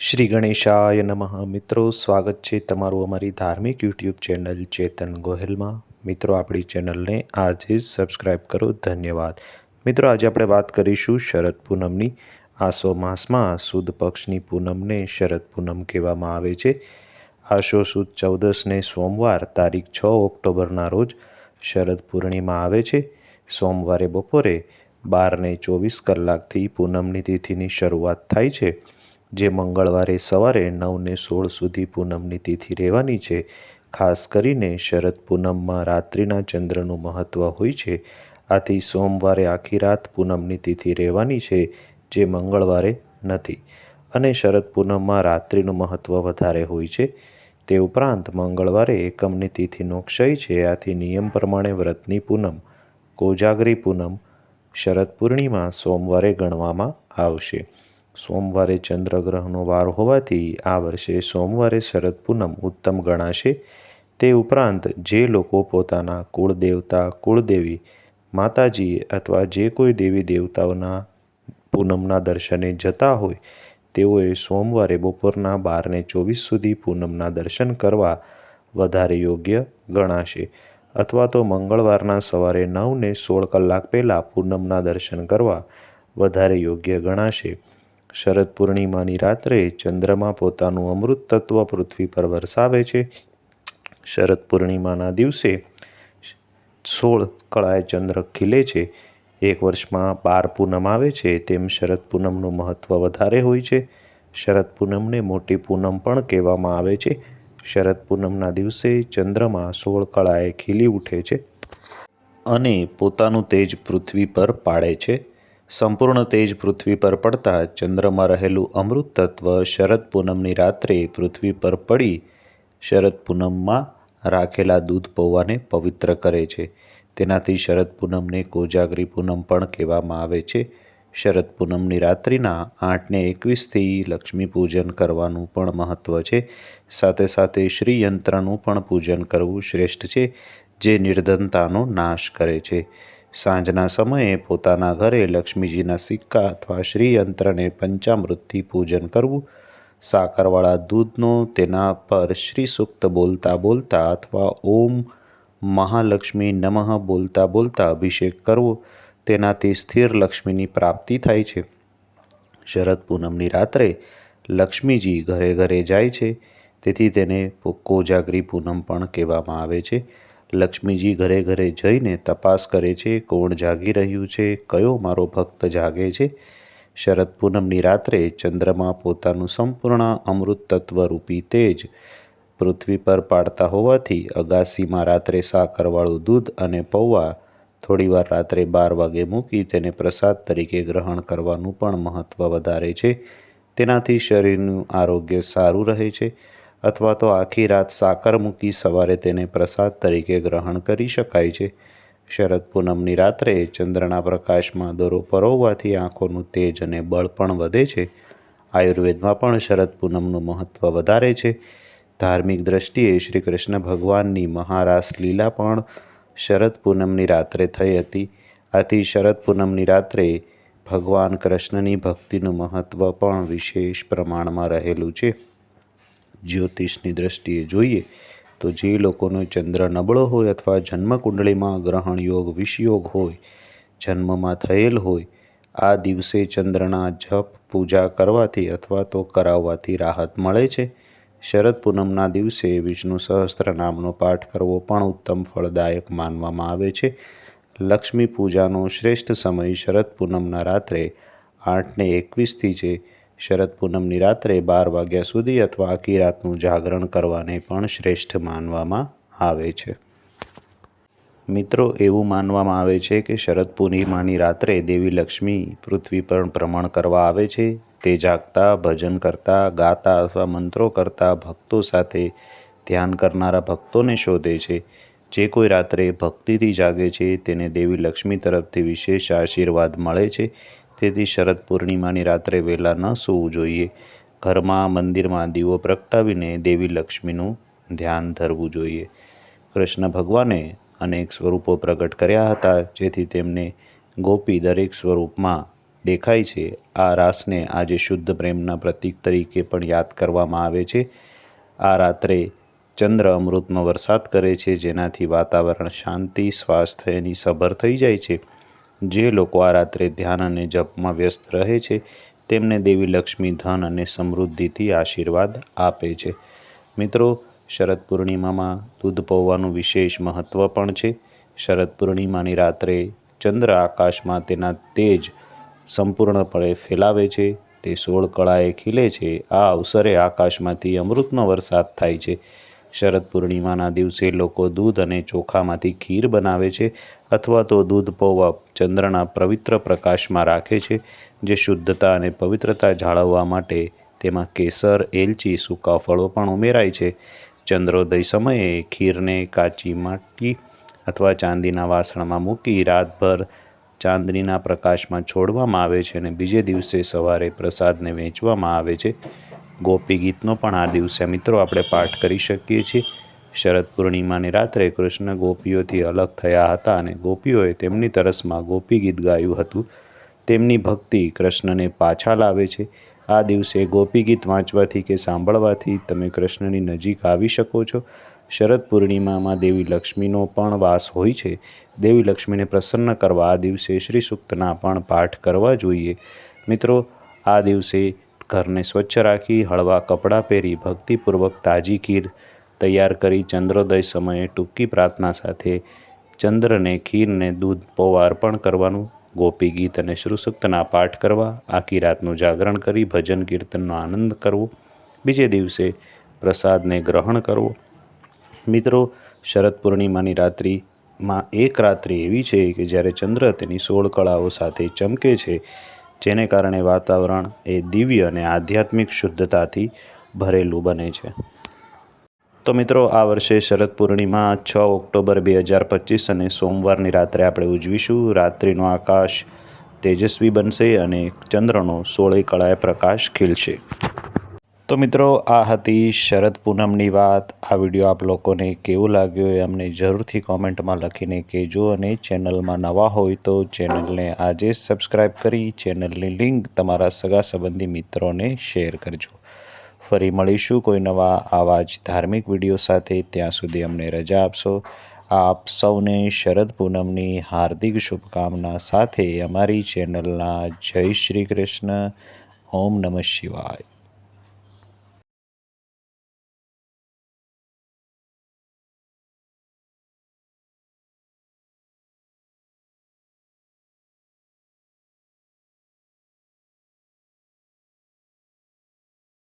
શ્રી ગણેશાય નમઃ. મિત્રો, સ્વાગત છે તમારું અમારી ધાર્મિક યુટ્યુબ ચેનલ ચેતન ગોહિલમાં. મિત્રો, આપણી ચેનલને આજે જ સબસ્ક્રાઈબ કરો. ધન્યવાદ. મિત્રો, આજે આપણે વાત કરીશું શરદ પૂનમની. આસો માસમાં સુદ પક્ષની પૂનમને શરદ પૂનમ કહેવામાં આવે છે. આશો સુદ ચૌદસને સોમવાર તારીખ છ ઓક્ટોબરના રોજ શરદ પૂર્ણિમા આવે છે. સોમવારે બપોરે બારને ચોવીસ કલાકથી પૂનમની તિથિની શરૂઆત થાય છે. જે મંગળવારે સવારે નવને સોળ સુધી પૂનમની તિથિ રહેવાની છે. ખાસ કરીને શરદ પૂનમમાં રાત્રિના ચંદ્રનું મહત્ત્વ હોય છે. આથી સોમવારે આખી રાત પૂનમની તિથિ રહેવાની છે, જે મંગળવારે નથી. અને શરદ પૂનમમાં રાત્રિનું મહત્ત્વ વધારે હોય છે. તે ઉપરાંત મંગળવારે એકમની તિથિનો ક્ષય છે, આથી નિયમ પ્રમાણે વ્રતની પૂનમ, કોજાગરી પૂનમ, શરદ પૂર્ણિમા સોમવારે ગણવામાં આવશે. સોમવારે ચંદ્રગ્રહનો વાર હોવાથી આ વર્ષે સોમવારે શરદ પૂનમ ઉત્તમ ગણાશે. તે ઉપરાંત જે લોકો પોતાના કુળદેવતા, કુળદેવી, માતાજી અથવા જે કોઈ દેવી દેવતાઓના પૂનમના દર્શને જતા હોય, તેઓએ સોમવારે બપોરના બારને ચોવીસ સુધી પૂનમના દર્શન કરવા વધારે યોગ્ય ગણાશે. અથવા તો મંગળવારના સવારે નવને સોળ કલાક પહેલાં પૂનમના દર્શન કરવા વધારે યોગ્ય ગણાશે. શરદ પૂર્ણિમાની રાત્રે ચંદ્રમા પોતાનું અમૃત તત્વ પૃથ્વી પર વરસાવે છે. શરદ પૂર્ણિમાના દિવસે સોળ કળાએ ચંદ્ર ખીલે છે. એક વર્ષમાં બાર પૂનમ આવે છે, તેમ શરદ પૂનમનું મહત્ત્વ વધારે હોય છે. શરદ પૂનમને મોટી પૂનમ પણ કહેવામાં આવે છે. શરદ પૂનમના દિવસે ચંદ્રમાં સોળ કળાએ ખીલી ઉઠે છે અને પોતાનું તેજ પૃથ્વી પર પાડે છે. સંપૂર્ણ તેજ પૃથ્વી પર પડતા ચંદ્રમાં રહેલું અમૃત તત્વ શરદ પૂનમની રાત્રે પૃથ્વી પર પડી શરદ પૂનમમાં રાખેલા દૂધ પૌવાને પવિત્ર કરે છે. તેનાથી શરદ પૂનમને કોજાગરી પૂનમ પણ કહેવામાં આવે છે. શરદ પૂનમની રાત્રિના આઠને એકવીસથી લક્ષ્મી પૂજન કરવાનું પણ મહત્ત્વ છે. સાથે સાથે શ્રી યંત્રનું પણ પૂજન કરવું શ્રેષ્ઠ છે, જે નિર્ધનતાનો નાશ કરે છે. સાંજના સમયે પોતાના ઘરે લક્ષ્મીજીના સિક્કા અથવા શ્રીયંત્રને પંચામૃતથી પૂજન કરવું, સાકરવાળા દૂધનો તેના પર શ્રી સૂક્ત બોલતા બોલતા અથવા ઓમ મહાલક્ષ્મી નમઃ બોલતા બોલતા અભિષેક કરવો, તેનાથી સ્થિર લક્ષ્મીની પ્રાપ્તિ થાય છે. શરદ પૂનમની રાત્રે લક્ષ્મીજી ઘરે ઘરે જાય છે, તેથી તેને કોજાગરી પૂનમ પણ કહેવામાં આવે છે. લક્ષ્મીજી ઘરે ઘરે જઈને તપાસ કરે છે, કોણ જાગી રહ્યું છે, કયો મારો ભક્ત જાગે છે? શરદ પૂનમની રાત્રે ચંદ્રમાં પોતાનું સંપૂર્ણ અમૃત તત્વરૂપી તેજ પૃથ્વી પર પાડતા હોવાથી અગાસીમાં રાત્રે સાકરવાળું દૂધ અને પૌવા થોડીવાર રાત્રે બાર વાગે મૂકી તેને પ્રસાદ તરીકે ગ્રહણ કરવાનું પણ મહત્ત્વ વધારે છે. તેનાથી શરીરનું આરોગ્ય સારું રહે છે. અથવા તો આખી રાત સાકર મૂકી સવારે તેને પ્રસાદ તરીકે ગ્રહણ કરી શકાય છે. શરદ પૂનમની રાત્રે ચંદ્રના પ્રકાશમાં દોરો પરોવવાથી આંખોનું તેજ અને બળ પણ વધે છે. આયુર્વેદમાં પણ શરદ પૂનમનું મહત્ત્વ વધારે છે. ધાર્મિક દ્રષ્ટિએ શ્રી કૃષ્ણ ભગવાનની મહારાસ લીલા પણ શરદ પૂનમની રાત્રે થઈ હતી. આથી શરદ પૂનમની રાત્રે ભગવાન કૃષ્ણની ભક્તિનું મહત્ત્વ પણ વિશેષ પ્રમાણમાં રહેલું છે. જ્યોતિષની દ્રષ્ટિએ જોઈએ તો જે લોકોનો ચંદ્ર નબળો હોય અથવા જન્મકુંડળીમાં ગ્રહણ યોગ, વિષયોગ હોય, જન્મમાં થયેલ હોય, આ દિવસે ચંદ્રના જપ, પૂજા કરવાથી અથવા તો કરાવવાથી રાહત મળે છે. શરદ પૂનમના દિવસે વિષ્ણુ સહસ્ત્ર નામનો પાઠ કરવો પણ ઉત્તમ ફળદાયક માનવામાં આવે છે. લક્ષ્મી પૂજાનો શ્રેષ્ઠ સમય શરદ પૂનમના રાત્રે આઠને એકવીસથી છે શરદ પૂનમની રાત્રે બાર વાગ્યા સુધી અથવા આખી રાતનું જાગરણ કરવાને પણ શ્રેષ્ઠ માનવામાં આવે છે. મિત્રો, એવું માનવામાં આવે છે કે શરદ પૂર્ણિમાની રાત્રે દેવી લક્ષ્મી પૃથ્વી પર ભ્રમણ કરવા આવે છે. તે જાગતા, ભજન કરતા, ગાતા અથવા મંત્રો કરતા ભક્તો સાથે ધ્યાન કરનારા ભક્તોને શોધે છે. જે કોઈ રાત્રે ભક્તિથી જાગે છે, તેને દેવી લક્ષ્મી તરફથી વિશેષ આશીર્વાદ મળે છે. તેથી શરદ પૂર્ણિમાની રાત્રે વહેલા ન સૂવું જોઈએ. ઘરમાં મંદિરમાં દીવો પ્રગટાવીને દેવી લક્ષ્મીનું ધ્યાન ધરવું જોઈએ. કૃષ્ણ ભગવાને અનેક સ્વરૂપો પ્રગટ કર્યા હતા, જેથી તેમને ગોપી દરેક સ્વરૂપમાં દેખાય છે. આ રાસને આજે શુદ્ધ પ્રેમના પ્રતીક તરીકે પણ યાદ કરવામાં આવે છે. આ રાત્રે ચંદ્ર અમૃતનો વરસાદ કરે છે, જેનાથી વાતાવરણ શાંતિ સ્વાસ્થ્યની સભર થઈ જાય છે. જે લોકો આ રાત્રે ધ્યાન અને જપમાં વ્યસ્ત રહે છે, તેમને દેવી લક્ષ્મી ધન અને સમૃદ્ધિથી આશીર્વાદ આપે છે. મિત્રો, શરદ પૂર્ણિમામાં દૂધ પૌવાનું વિશેષ મહત્ત્વ પણ છે. શરદ પૂર્ણિમાની રાત્રે ચંદ્ર આકાશમાં તેના તેજ સંપૂર્ણપણે ફેલાવે છે. તે સોળ કળાએ ખીલે છે. આ અવસરે આકાશમાંથી અમૃતનો વરસાદ થાય છે. શરદ પૂર્ણિમાના દિવસે લોકો દૂધ અને ચોખામાંથી ખીર બનાવે છે અથવા તો દૂધ પૌવા ચંદ્રના પવિત્ર પ્રકાશમાં રાખે છે, જે શુદ્ધતા અને પવિત્રતા જાળવવા માટે તેમાં કેસર, એલચી, સૂકા ફળો પણ ઉમેરાય છે. ચંદ્રોદય સમયે ખીરને કાચી માટી અથવા ચાંદીના વાસણમાં મૂકી રાતભર ચાંદનીના પ્રકાશમાં છોડવામાં આવે છે અને બીજે દિવસે સવારે પ્રસાદને વેચવામાં આવે છે. ગોપી ગીતનો પણ આ દિવસે મિત્રો આપણે પાઠ કરી શકીએ છીએ. શરદ પૂર્ણિમાની રાત્રે કૃષ્ણ ગોપીઓથી અલગ થયા હતા અને ગોપીઓએ તેમની તરસમાં ગોપી ગીત ગાયું હતું. તેમની ભક્તિ કૃષ્ણને પાછા લાવે છે. આ દિવસે ગોપી ગીત વાંચવાથી કે સાંભળવાથી તમે કૃષ્ણની નજીક આવી શકો છો. શરદ પૂર્ણિમામાં દેવી લક્ષ્મીનો પણ વાસ હોય છે. દેવી લક્ષ્મીને પ્રસન્ન કરવા આ દિવસે શ્રી સૂક્તના પણ પાઠ કરવા જોઈએ. મિત્રો, આ દિવસે ઘરને સ્વચ્છ રાખી, હળવા કપડાં પહેરી, ભક્તિપૂર્વક તાજી ખીર તૈયાર કરી ચંદ્રોદય સમયે ટૂંકી પ્રાર્થના સાથે ચંદ્રને ખીરને દૂધ પૌવા અર્પણ કરવાનું, ગોપી ગીત અને શ્રુસુક્તના પાઠ કરવા, આખી રાતનું જાગરણ કરી, ભજન કીર્તનનો આનંદ કરવો, બીજે દિવસે પ્રસાદને ગ્રહણ કરવો. મિત્રો, શરદ પૂર્ણિમાની રાત્રિમાં એક રાત્રિ એવી છે કે જ્યારે ચંદ્ર તેની સોળ કળાઓ સાથે ચમકે છે જેને કારણે વાતાવરણ એ દિવ્ય અને આધ્યાત્મિક શુદ્ધતાથી ભરેલું બને છે. તો મિત્રો, આ વર્ષે શરદ પૂર્ણિમા છ ઓક્ટોબર બે હજાર પચીસ અને સોમવારની રાત્રે આપણે ઉજવીશું. રાત્રિનો આકાશ તેજસ્વી બનશે અને ચંદ્રનો સોળે કળાએ પ્રકાશ ખીલશે. તો મિત્રો, આ હતી શરદ પૂનમની વાત. આ વીડિયો આપ લોકોને કેવું લાગ્યું એ અમને જરૂરથી કોમેન્ટમાં લખીને કહેજો અને ચેનલમાં નવા હોય તો ચેનલને આજે સબસ્ક્રાઈબ કરી, ચેનલની લિંક તમારા સગા સંબંધી મિત્રોને શેર કરજો. ફરી મળીશું કોઈ નવા આવા જ ધાર્મિક વીડિયો સાથે. ત્યાં સુધી અમને રજા આપશો. આપ સૌને શરદ પૂનમની હાર્દિક શુભકામના સાથે અમારી ચેનલના જય શ્રી કૃષ્ણ. ઓમ નમઃ શિવાય.